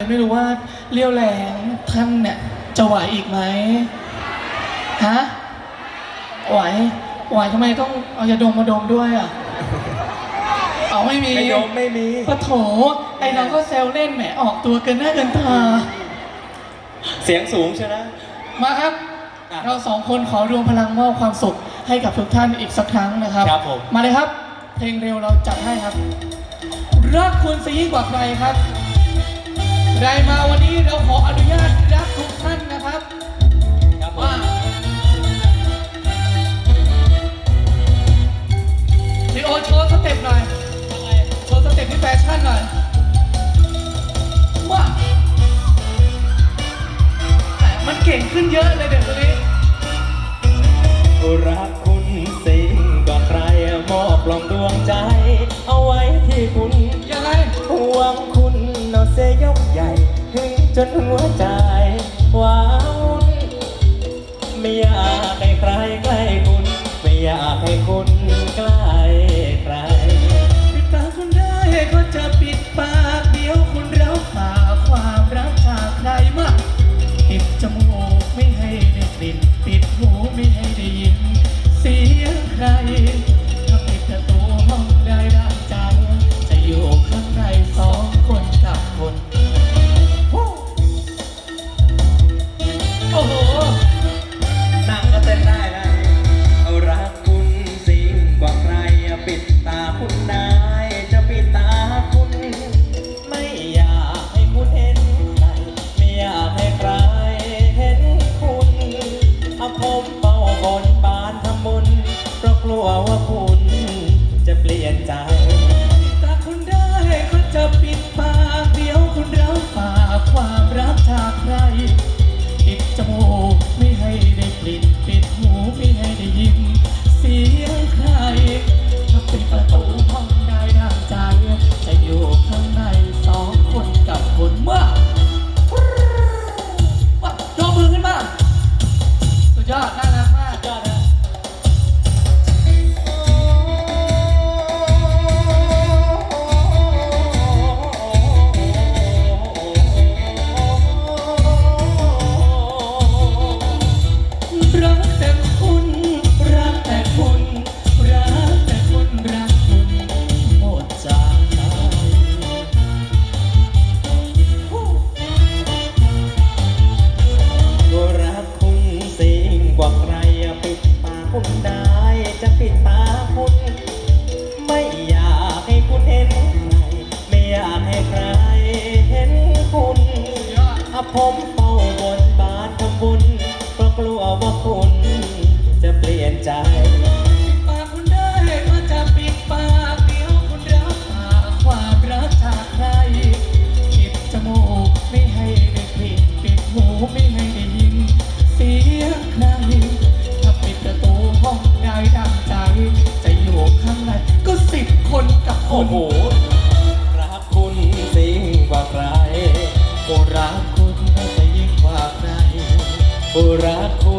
ไม่รู้ว่าเลี้ยวแรงท่านเนี่ยจะไหวอีกไหมฮะไหวไหวทำไมต้องเอายาดมมาดมด้วยอะเอาไม่มีไม่ยอมไม่มีปะโถไอ้น้องก็แซวเล่นแหมออกตัวเกินหน้าเกินตาเสียงสูงใช่ไหมมาครับอะเราสองคนขอรวมพลังมอบความสุขให้กับทุกท่านอีกสักครั้งนะครับครับผมมาเลยครับ เพลงเร็วเราจัดให้ครับรักคุณซะยิ่งกว่าใครครับ ใครมาวันนี้เราขออนุญาตรักทุกท่านนะครับครับผมว่าลีโอโชว์สเต็ปหน่อยโชว์สเต็ปที่แฟชั่นหน่อยว่ามมันเก่งขึ้นเยอะเลยเด็กตัวนี้รัก จนหัวใจว้าวุ่นไม่อยากให้ใครใกล้คุณ ไม่อยากให้คุณใกล้ใครปิดตาคุณได้ก็จะปิด ผมเฝ้าบนบานทำบุญเพราะกลัวว่าคุณจะเปลี่ยนใจ รักค